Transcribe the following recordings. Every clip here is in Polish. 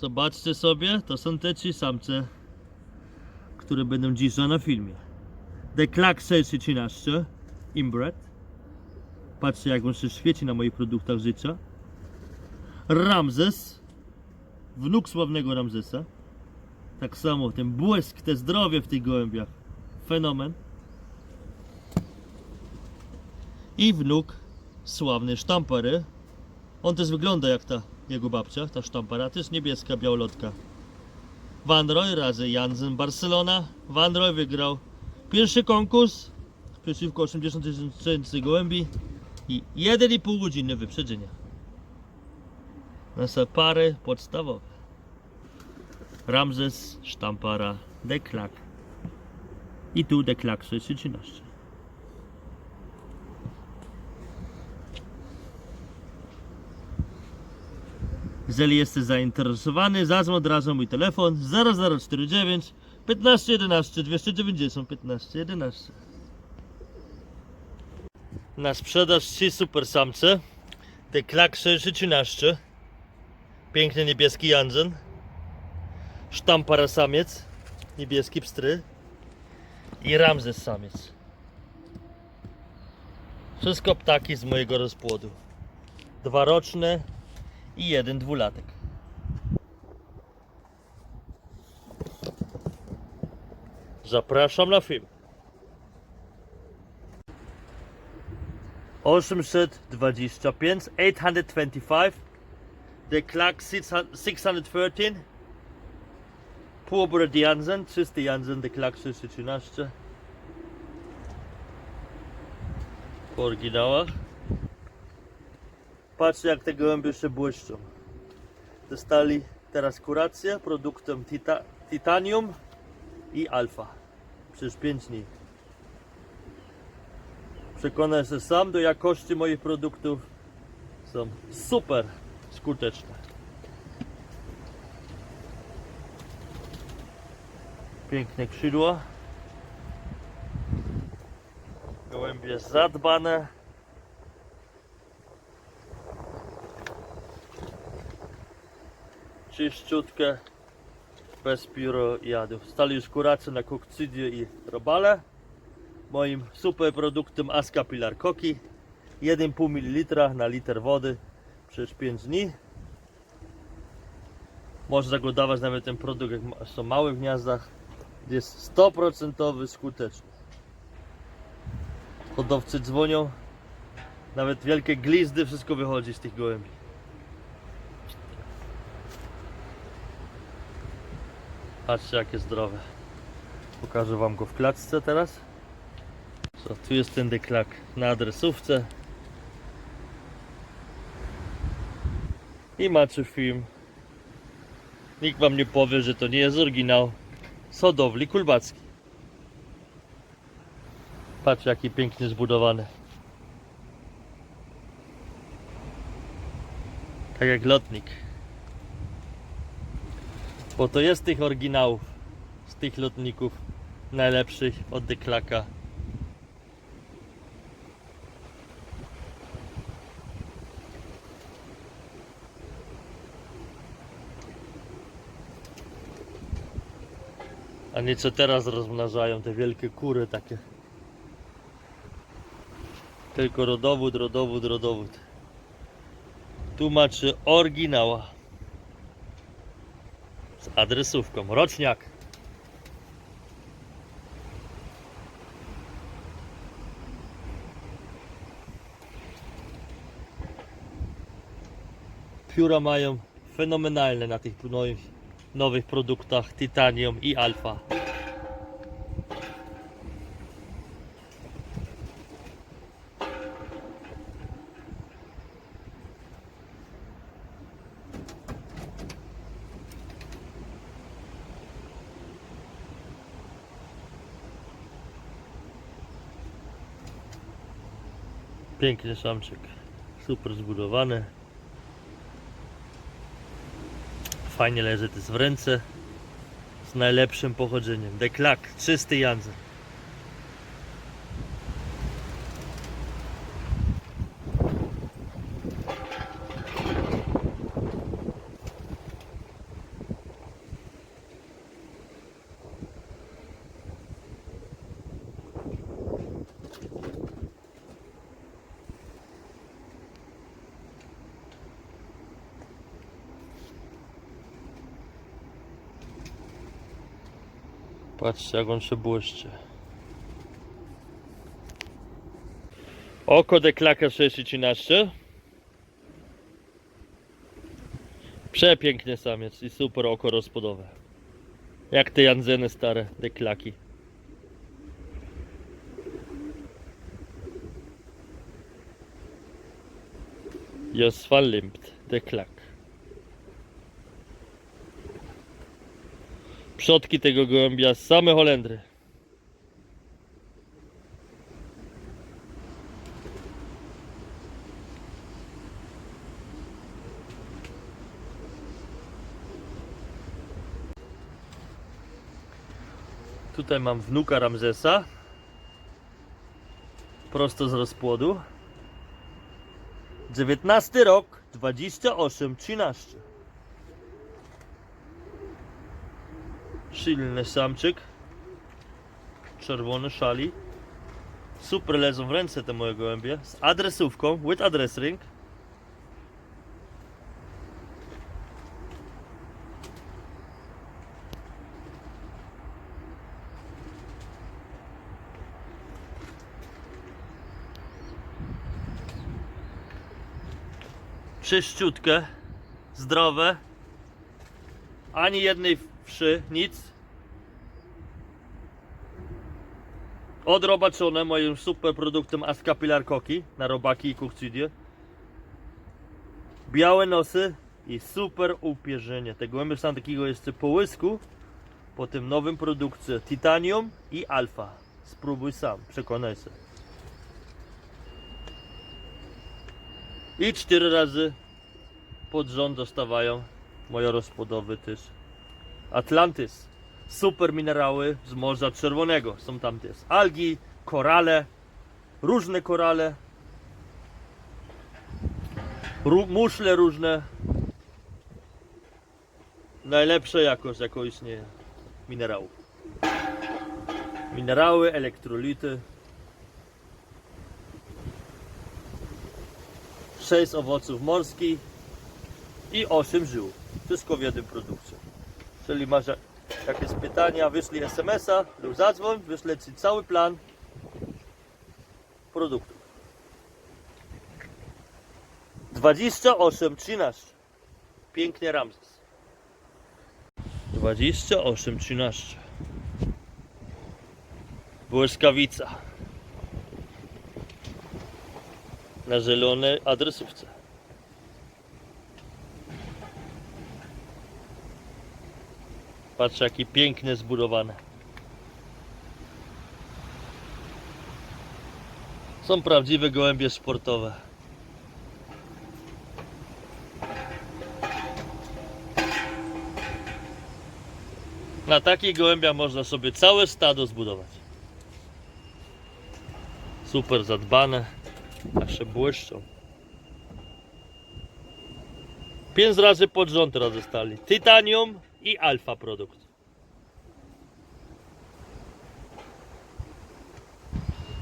Zobaczcie sobie, to są te trzy samce, które będą dziś na filmie. The Clark 613 Inbred. Patrzcie jak on się świeci na moich produktach życia. Ramzes, wnuk sławnego Ramzesa. Tak samo ten błysk, te zdrowie w tych gołębiach. Fenomen. I wnuk sławny sztampery. On też wygląda jak ta jego babcia, ta sztampara, też niebieska białolotka. Van Roy razy Jansen Barcelona. Van Roy wygrał pierwszy konkurs przeciwko 80 tysięcy gołębi i 1,5 godziny wyprzedzenia. Nasze pary podstawowe. Ramzes, Sztampara, Deklak. I tu Deklak 613. Jeżeli jesteś zainteresowany, zadzwoń od razu mój telefon 0049 15 11 290 15 11. Na sprzedaż trzy super samce. Te klak 613. Piękny niebieski Jansen. Sztampara samiec. Niebieski pstry. I Ramzes samiec. Wszystko ptaki z mojego rozpłodu. Dwa roczne i jeden dwulatek. Zapraszam na film. 825, 825, The Clark 613, Purebred Jansen, czysty Jansen, The Clark 613. W oryginałach. Patrzcie jak te gołębie się błyszczą. Dostali teraz kurację produktem tita Titanium i Alfa przez 5 dni. Przekonaj się sam do jakości moich produktów. Są super skuteczne. Piękne skrzydła. Gołębie zadbane. Czyściutkie. Bez pióro i jadów. Stali już kuracy na kokcydzie i robale. Moim super produktem Aska Pilar Koki. 1,5 ml na liter wody przez 5 dni. Można go dawać nawet ten produkt jak są małe w gniazdach jest 100% skuteczny. Hodowcy dzwonią. Nawet wielkie glizdy wszystko wychodzi z tych gołębi patrzcie jakie zdrowe pokażę wam go w klatce teraz co, tu jest ten deklak na adresówce. I macie film. Nikt wam nie powie, że to nie jest oryginał z hodowli kulbackiej. Patrz jaki pięknie zbudowany. Tak jak lotnik. Bo to jest tych oryginałów, z tych lotników najlepszych od deklaka. A nie co teraz rozmnażają te wielkie kury takie. Tylko rodowód, rodowód, rodowód. Tu macie oryginała. Adresówką. Roczniak. Pióra mają fenomenalne na tych nowych, nowych produktach Titanium i Alfa. Piękny samczyk. Super zbudowany. Fajnie leży też w ręce. Z najlepszym pochodzeniem. Deklak, czysty Jansen. Patrzcie jak on się błyszczy. Oko de klaka 613. Przepiękny samiec i super oko rozpodowe. Jak te janzeny stare, de klaki. Just verlimpt, de klak. Przodki tego gołębia same Holendry. Tutaj mam wnuka Ramzesa. Prosto z rozpłodu. 19 rok, 28, 13. Silny samczyk. Czerwony szali. Super lezą w ręce te moje gołębie. Z adresówką, with address ring. Czyściutkie, zdrowe. Ani jednej wszy, nic. Odrobaczone moim super produktem Ascapilar Koki na robaki i kukcydie. Białe nosy i super upierzenie. Te gołębie są takiego jeszcze połysku po tym nowym produkcie Titanium i Alfa. Spróbuj sam, przekonaj się. I cztery razy pod rząd dostawają moje rozpłodowy też. Atlantis. Super minerały z Morza Czerwonego. Są tam też algi, korale, różne korale, ró- muszle różne. Najlepsza jakość, jaką istnieje minerałów. Minerały, elektrolity. 6 owoców morskich i 8 żył. Wszystko w jednym produkcie. Jeżeli masz jakieś pytania, wyślij SMS-a lub zadzwoń, wyślę Ci cały plan produktów. 28, 13. Pięknie Ramzes. 28, 13. Błyskawica. Na zielonej adresówce. Patrz jaki pięknie zbudowane. Są prawdziwe gołębie sportowe. Na takich gołębiach można sobie całe stado zbudować. Super zadbane, się błyszczą. Pięć razy pod rząd teraz dostali. Titanium i alfa produkt.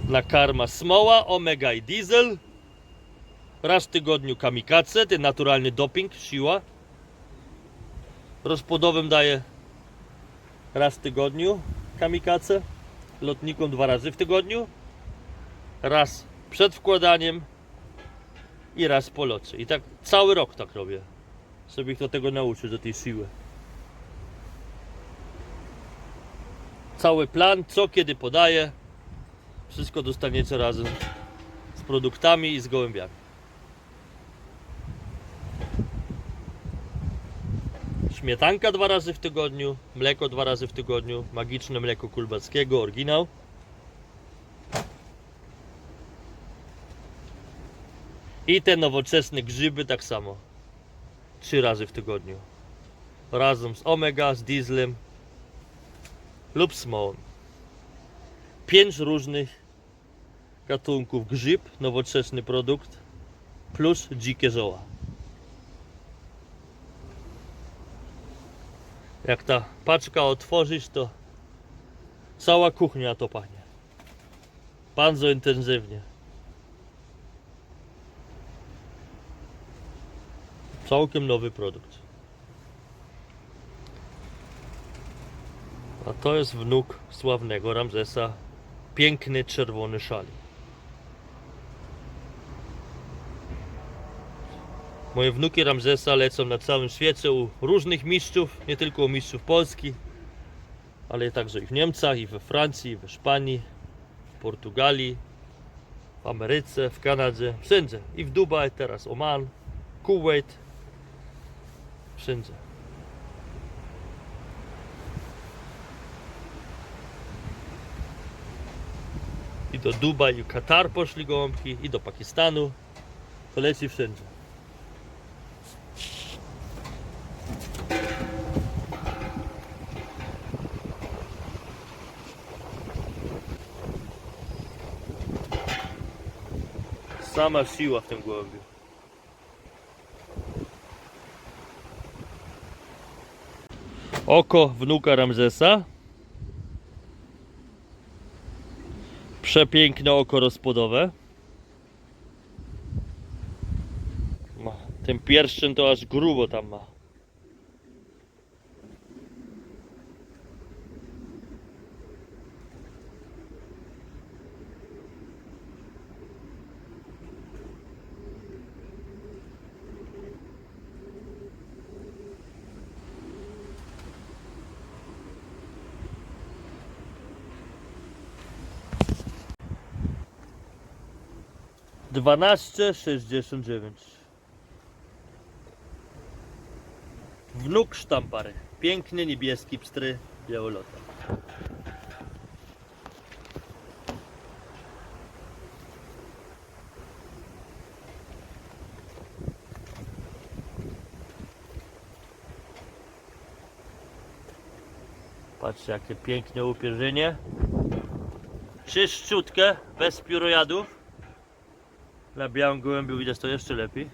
Na karma smoła, omega i diesel. Raz w tygodniu kamikaze, ten naturalny doping, siła. Rozpłodowym daje raz w tygodniu kamikaze. Lotnikom dwa razy w tygodniu. Raz przed wkładaniem i raz po locie. I tak cały rok tak robię. Sobie kto tego nauczy do tej siły. Cały plan, co kiedy podaję. Wszystko dostaniecie razem z produktami i z gołębiami. Śmietanka dwa razy w tygodniu, mleko dwa razy w tygodniu, magiczne mleko kulbackiego, oryginał. I te nowoczesne grzyby tak samo. Trzy razy w tygodniu. Razem z omega, z dieslem lub smołą. Pięć różnych gatunków grzyb, nowoczesny produkt plus dzikie zioła. Jak ta paczka otworzysz, to cała kuchnia to pachnie. Bardzo intensywnie. Całkiem nowy produkt. A to jest wnuk sławnego Ramzesa. Piękny czerwony szalik. Moje wnuki Ramzesa lecą na całym świecie u różnych mistrzów, nie tylko u mistrzów Polski, ale także i w Niemcach, i we Francji, i w Hiszpanii, w Portugalii, w Ameryce, w Kanadzie, wszędzie. I w Dubaj, teraz Oman, Kuwait, wszędzie. I do Dubaj, i Katar poszli gołąbki, i do Pakistanu. To leci wszędzie. Sama siła w tym gołębiu. Oko wnuka Ramzesa. Przepiękne oko rozpłodowe. Ma, ten pierścień to aż grubo tam ma. Dwanaście sześćdziesiąt dziewięć. Wnuk sztampary. Piękny niebieski pstry białolota. Patrzcie jakie piękne upierzenie. Czyszczutkę, bez piórojadów. Na białym gołębiu widać to jeszcze lepiej.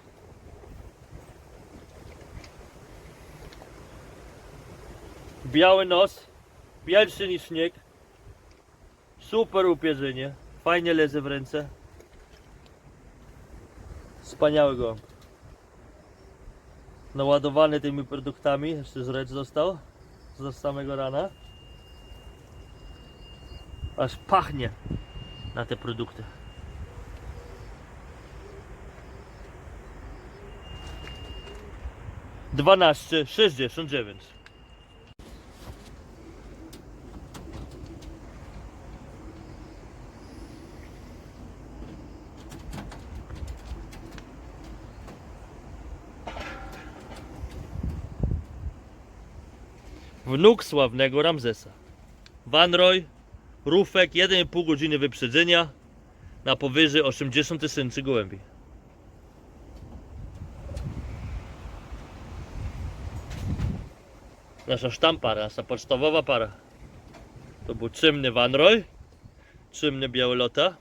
Biały nos, bielszy niż śnieg. Super upierzenie, fajnie leży w ręce. Wspaniały gołąb. Naładowany tymi produktami, jeszcze żreć został z samego rana. Aż pachnie na te produkty. Dwanaście sześćdziesiąt dziewięć. Wnuk sławnego Ramzesa. Van Roy, rufek 1,5 godziny wyprzedzenia na powyżej 80 tysięcy gołębi. Nasza sztampara, nasza podstawowa para. To był czymny Roy, czymny białolota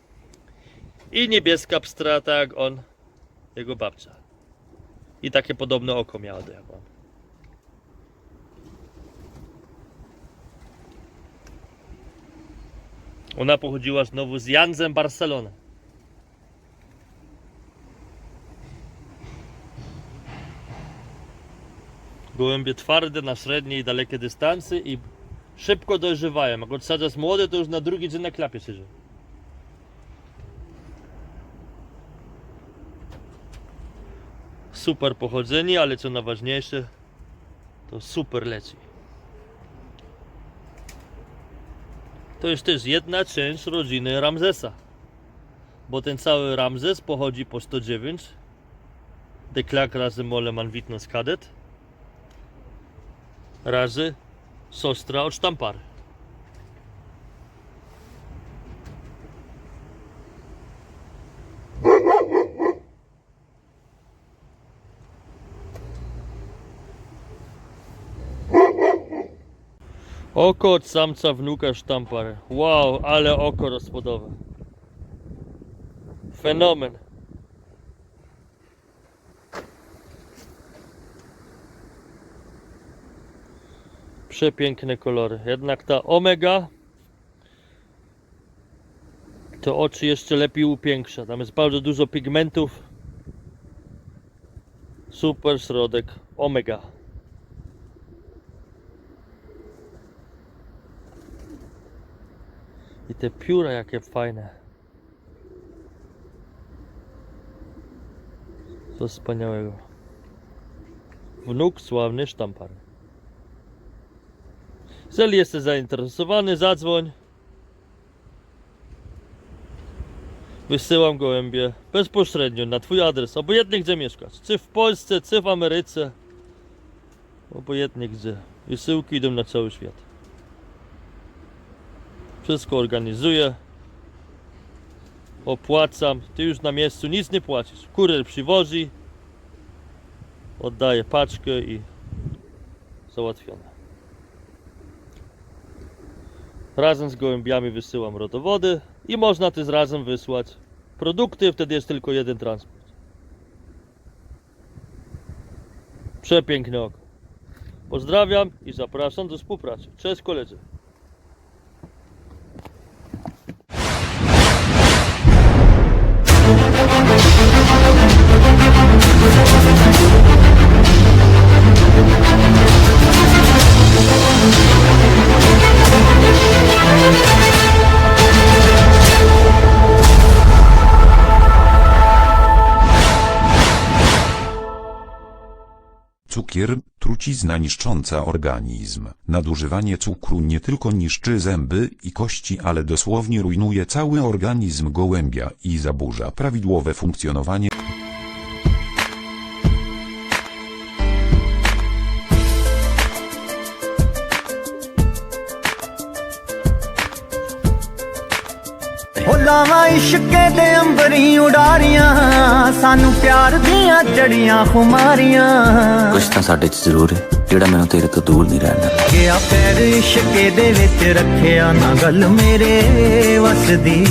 i niebieska pstra, tak jak on, jego babcia. I takie podobne oko miała do jak on. Ona pochodziła znowu z Janzem Barcelony. Gołębie twarde na średnie i dalekie dystanse i szybko dojrzewają. Jak odsadzasz młode, to już na drugi dzień na klapie siedzą. Super pochodzenie, ale co najważniejsze, to super leci. To jest też jedna część rodziny Ramzesa. Bo ten cały Ramzes pochodzi po 109. De Klerk razy Moleman Witness Kadet. Razy Sostra od Sztampary. Oko od samca wnuka sztampar. Wow, ale oko rozpodowe. Fenomen. Przepiękne kolory. Jednak ta omega to oczy jeszcze lepiej upiększa. Tam jest bardzo dużo pigmentów. Super środek omega. I te pióra jakie fajne. Co wspaniałego. Wnuk sławny sztampar. Jeżeli jesteś zainteresowany, zadzwoń. Wysyłam gołębie bezpośrednio na Twój adres, obojętnie gdzie mieszkasz. Czy w Polsce, czy w Ameryce. Obojętnie gdzie. Wysyłki idą na cały świat. Wszystko organizuję. Opłacam. Ty już na miejscu nic nie płacisz. Kurier przywozi. Oddaję paczkę i załatwione. Razem z gołębiami wysyłam rodowody i można też razem wysłać produkty, wtedy jest tylko jeden transport. Przepiękne oko. Pozdrawiam i zapraszam do współpracy. Cześć koledzy. Cukier, trucizna niszcząca organizm. Nadużywanie cukru nie tylko niszczy zęby i kości, ale dosłownie rujnuje cały organizm gołębia i zaburza prawidłowe funkcjonowanie ਲਾਵਾਂ ਇਸ਼ਕੇ ਦੇ ਅੰਬਰੀ ਉਡਾਰੀਆਂ ਸਾਨੂੰ ਪਿਆਰ ਦੀਆਂ ਜੜੀਆਂ ਖੁਮਾਰੀਆਂ। ਕੁਛ ਤਾਂ ਸਾਡੇ 'ਚ ਜ਼ਰੂਰ ਹੈ ਜਿਹੜਾ ਮੈਨੂੰ ਤੇਰੇ ਤੋਂ ਦੂਰ ਨਹੀਂ ਰਹਿਣ ਗਿਆ ਪੈਰ ਇਸ਼ਕੇ ਦੇ ਵਿੱਚ ਰੱਖਿਆ ਨਾ ਗੱਲ ਮੇਰੇ ਵਸਦੀ